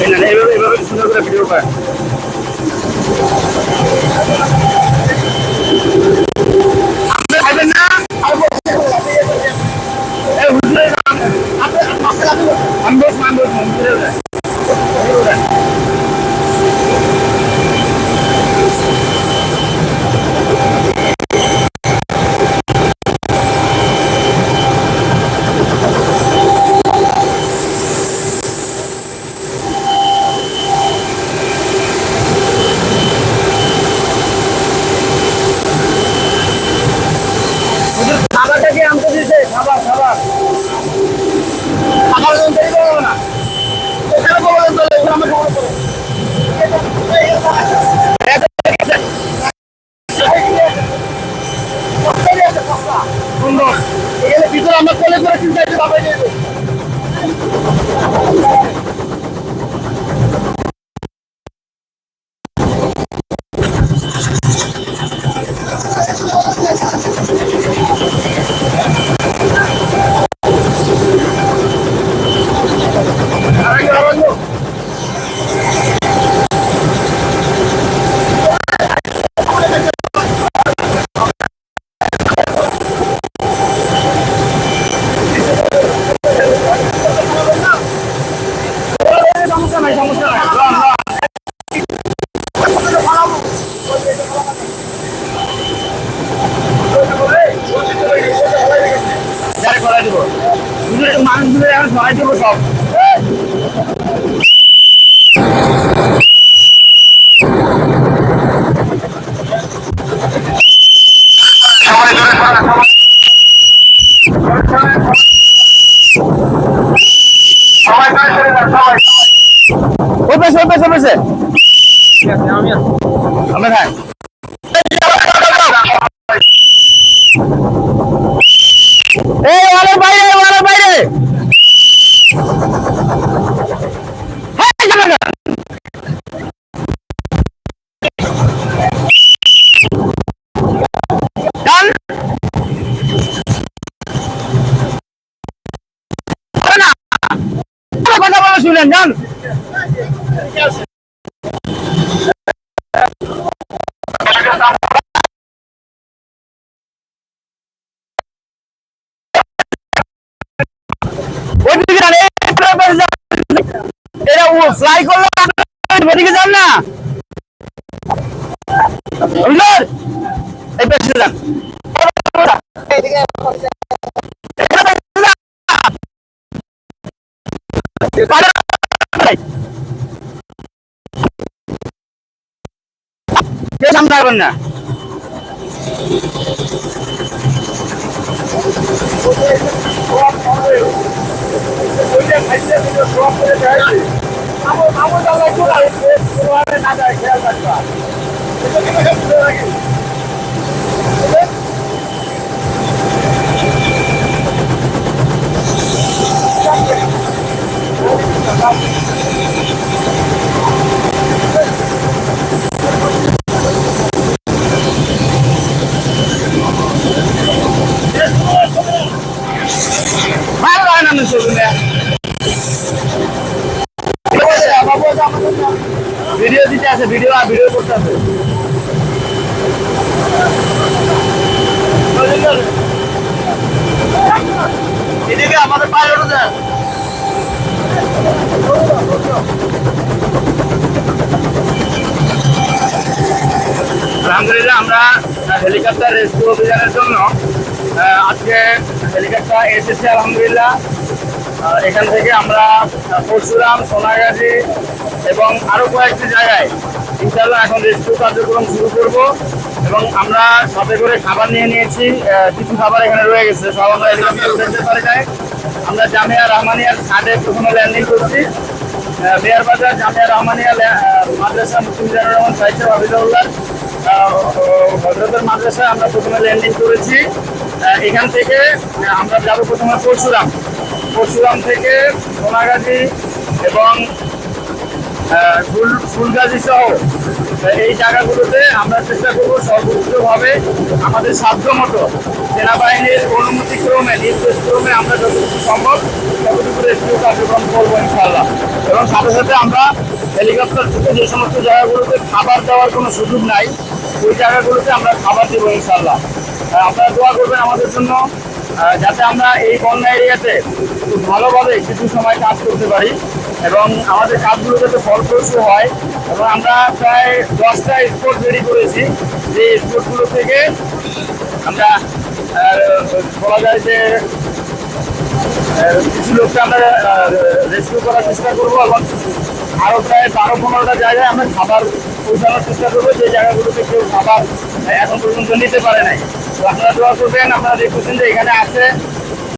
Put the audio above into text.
এই না এইভাবে এইভাবে সুন্দর করে ভিডিও করে আপনি খাবেন না আর বসে এই হুজুরে আপনি আমি বসবো আমি বসবো হুজুরে উঠেন। হুজুরে উঠেন। হুজুর, খাবারটা কি আনতে দিছে খাবার খাবার খাবার জন্য দেরি করব না এখানে করব না চলে এখানে আমরা খাবার করব সুন্দর এখানে ভিতরে আমরা চলে করে পাশে ওই পাশে এই ওয়ালের বাইরে ওয়ালের বাইরে হ্যাঁ, যাবে না। যান। যাবে না। কথা বলা শুনেন যান ফ্লাই করল ওদিকে যান না। হুজুর, এই পাশে যান। সামনে আসবেন না। nada, nada, nada. Eu tô aqui no Rio de Janeiro aqui. আছে ভিডিও আর ভিডিও করতে আছে এদিকে আমাদের পাইলট আছে আলহামদুলিল্লাহ আমরা হেলিকপ্টার রেস্কিউ অভিযানের জন্য আজকে হেলিকপ্টার এসেছে, আলহামদুলিল্লাহ। এখান থেকে আমরা পরশুরাম, সোনাগাজী এবং আরও কয়েকটি জায়গায় ইনশাল্লাহ এখন রেস্কিউ কার্যক্রম শুরু করব এবং আমরা সাথে করে খাবার নিয়ে নিয়েছি কিছু খাবার এখানে রয়ে গেছে। সব আমরা উঠাতে পারে যায় আমরা জামিয়া রহমানিয়ার ছাদে প্রথমে ল্যান্ডিং করছি। মেয়ার বাজার জামিয়া রহমানিয়া মাদ্রাসা মুসলিম রহমান সাহিত্য হাবিবুল্লাহ হজরতের মাদ্রাসায় আমরা প্রথমে ল্যান্ডিং করেছি। এখান থেকে আমরা যাব প্রথমে পরশুরাম। পরশুরাম থেকে সোনাগাজী এবং ফুলগাজী সহ এই জায়গাগুলোতে আমরা চেষ্টা করব সর্বোচ্চভাবে আমাদের সাধ্য মতো সেনাবাহিনীর অনুমতি ক্রমে, নির্দেশ ক্রমে আমরা যতটুকু সম্ভব যতটুকু রেস্কিউ কার্যক্রম করব ইনশাল্লাহ এবং সাথে সাথে আমরা হেলিকপ্টার থেকে যে সমস্ত জায়গাগুলোতে খাবার দেওয়ার কোনো সুযোগ নাই, ওই জায়গাগুলোতে আমরা খাবার দেবো ইনশাল্লাহ আপনারা দোয়া করবেন আমাদের জন্য। যাতে আমরা এই বন্যা এরিয়াতে খুব ভালোভাবে কিছু সময় কাজ করতে পারি এবং আমাদের কাজগুলো যাতে ফলপ্রসূ হয় এবং আমরা প্রায় দশটা স্পোর্ট রেডি করেছি। যে স্পোর্টগুলো থেকে আমরা বলা যায় যে কিছু লোককে আমরা রেস্কিউ করার চেষ্টা করব এবং আরও প্রায় বারো, পনেরোটা জায়গায় আমরা খাবার পৌঁছানোর চেষ্টা করব। যে জায়গাগুলোতে কেউ খাবার এখন পর্যন্ত নিতে পারে নাই। আপনারা দোয়া করবেন আপনারা দেখতেছেন যে এখানে আছে